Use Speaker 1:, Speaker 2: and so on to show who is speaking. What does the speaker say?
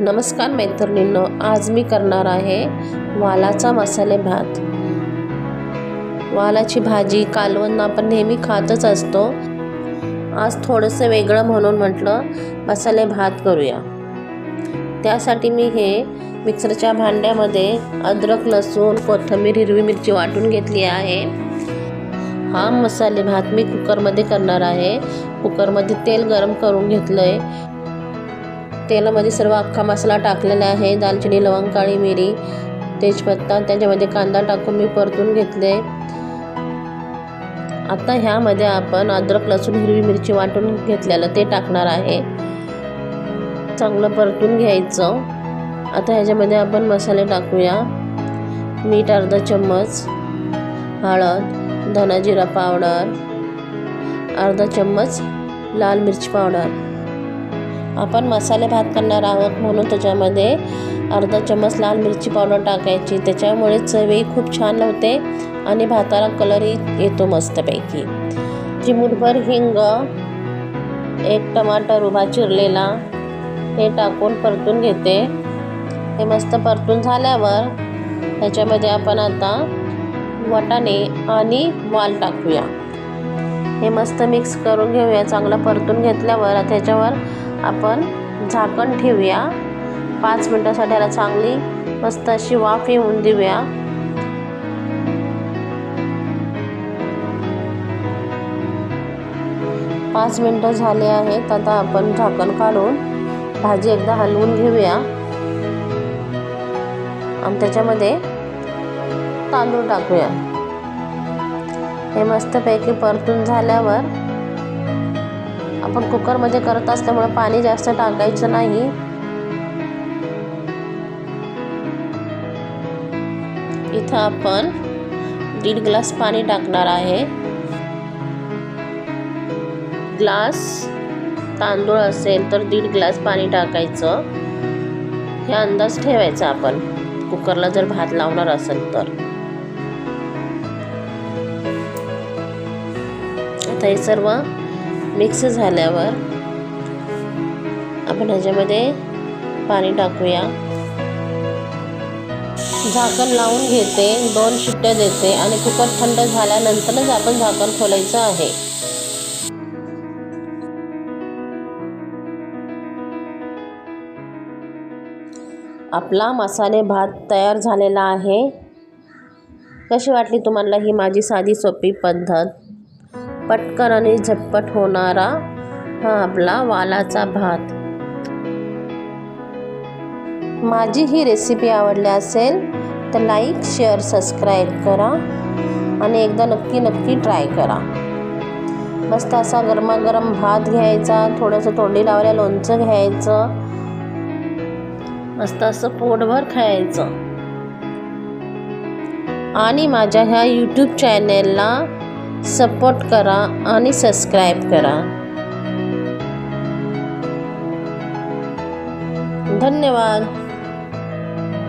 Speaker 1: नमस्कार मैत्रिणींनो आज मी करणार आहे वालाचा मसाले भात. वालाची भाजी कालवण आपण नेहमी खातच असतो. आज थोडंसं वेगळं म्हणून म्हटलं मसाले भात करूया. त्यासाठी मी हे मिक्सरच्या भांड्यामध्ये अद्रक लसूण कोथिंबीर हिरवी मिरची वाटून घेतली आहे. हा मसाले भात मी कुकरमध्ये करणार आहे. कुकरमध्ये तेल गरम करून घेतलं आहे तेलामध्ये सर्व अख्खा मसाला टाकलेला आहे. दालचिनी लवंग काळी मिरी तेजपत्ता त्याच्यामध्ये कांदा टाकून मी परतून घेतले. आता ह्यामध्ये आपण अद्रक लसूण हिरवी मिरची वाटून घेतलेलं ते टाकणार आहे. चांगलं परतून घ्यायचं. आता ह्याच्यामध्ये आपण मसाले टाकूया. मीठ अर्धा चम्मच हळद धना जिरा पावडर अर्धा चम्मच लाल मिरची पावडर. आपण मसाले भात करणार आहोत म्हणून त्याच्यामध्ये अर्धा चम्मच लाल मिरची पावडर टाकायची. त्याच्यामुळे चवही खूप छान होते आणि भाताला कलरही येतो मस्तपैकी. चिमूटभर हिंग एक टमाटर उभा चिरलेला हे टाकून परतून घेते. हे मस्त परतून झाल्यावर ह्याच्यामध्ये आपण आता वाटाणे आणि वाल टाकूया. हे मस्त मिक्स करून घेऊया. चांगलं परतून घेतल्यावर त्याच्यावर आपण झाकण ठेवूया. पाच मिनटासाठी याला चांगली मस्त अशी वाफ येऊन देऊया. पाच मिनटं झाले आहेत. आता आपण झाकण काढून भाजी एकदा हलवून घेऊया. आणि त्याच्यामध्ये तांदूळ टाकूया. हे मस्तपैकी परतून झाल्यावर आपण कुकरमध्ये करत असल्यामुळे पाणी जास्त टाकायचं नाही. इथं आपण दीड ग्लास पाणी टाकणार आहे. ग्लास तांदूळ असेल तर दीड ग्लास पाणी टाकायचं. हे अंदाज ठेवायचा आपण. कुकरला जर भात लावणार असेल तर. आता हे सर्व मिक्स झाल्यावर आपण ह्याच्यामध्ये पाणी टाकूया. झाकण लावून घेते दोन शिट्ट्या देते आणि कुकर थंड झाल्यानंतरच आपण झाकण खोलायचं आहे. आपला मसाले भात तयार झालेला आहे. कशी वाटली तुम्हाला ही माझी साधी सोपी पद्धत? पटकन आणि झटपट होणारा हा आपला वालाचा भात. माझी ही रेसिपी आवडली असेल तर लाईक शेअर सबस्क्राईब करा आणि एकदा नक्की नक्की ट्राय करा. मस्त असा गरमागरम भात घ्यायचा थोडंसं तोंडी लावल्या लोणचं घ्यायचं मस्त असं पोटभर खायचं. आणि माझ्या ह्या यूट्यूब चॅनेलला सपोर्ट करा आणि सबस्क्राईब करा. धन्यवाद.